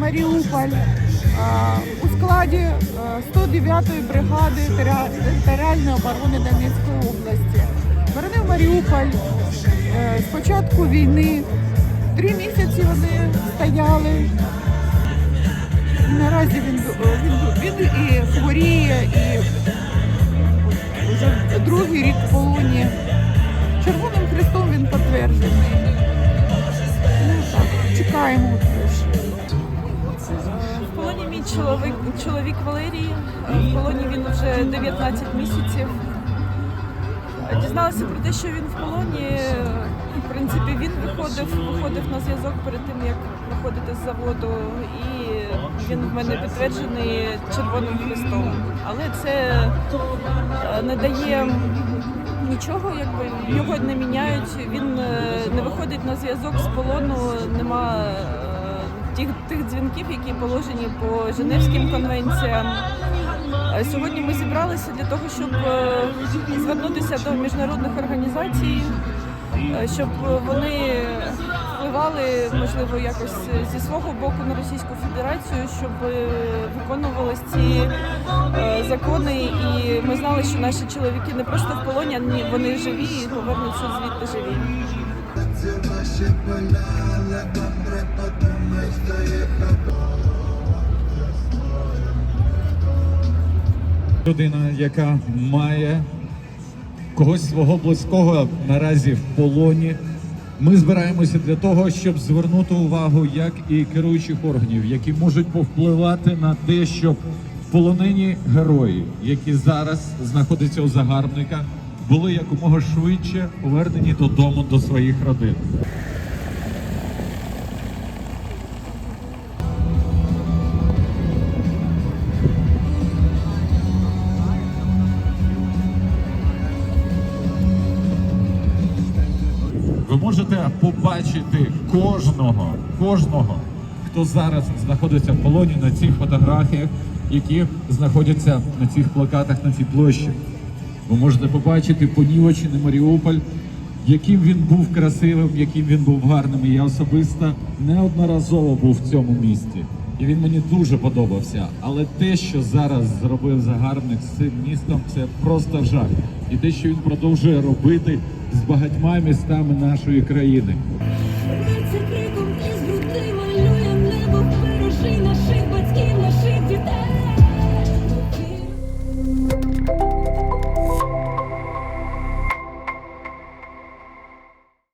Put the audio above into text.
Маріуполь е, у складі е, 109-ї бригади територіальної оборони Донецької області. Боронив Маріуполь е, з початку війни. Три місяці вони стояли. Наразі він, він, він і хворіє, і вже другий рік в полоні. Червоним хрестом він підтверджений. Ну, так, чекаємо. Чоловік, чоловік Валерій. Е, В полоні він вже 19 місяців. Е, Дізналася про те, що він в полоні. Е, В принципі, він виходив, виходив на зв'язок перед тим, як виходити з заводу, і він в мене підтверджений червоним хрестом. Але це не дає нічого, якби його не міняють. Він не виходить на зв'язок з полону, нема тих, тих дзвінків, які положені по Женевським конвенціям. Е, Сьогодні ми зібралися для того, щоб е, звернутися до міжнародних організацій, е, щоб вони впливали, можливо, якось зі свого боку на Російську Федерацію, щоб виконувалися ці закони, і ми знали, що наші чоловіки не просто в полоні, а вони живі і повернуться звідти живі. Людина, яка має когось свого близького наразі в полоні. Ми збираємося для того, щоб звернути увагу як і керуючих органів, які можуть повпливати на те, щоб полонені герої, які зараз знаходяться у загарбниках, були якомога швидше повернені додому до своїх родин. Ви можете побачити кожного, кожного, хто зараз знаходиться в полоні на цих фотографіях, які знаходяться на цих плакатах на цій площі. Ви можете побачити понівечений Маріуполь, яким він був красивим, яким він був гарним. І я особисто неодноразово був в цьому місті. І він мені дуже подобався. Але те, що зараз зробив загарбник з цим містом, це просто жах. І те, що він продовжує робити з багатьма містами нашої країни.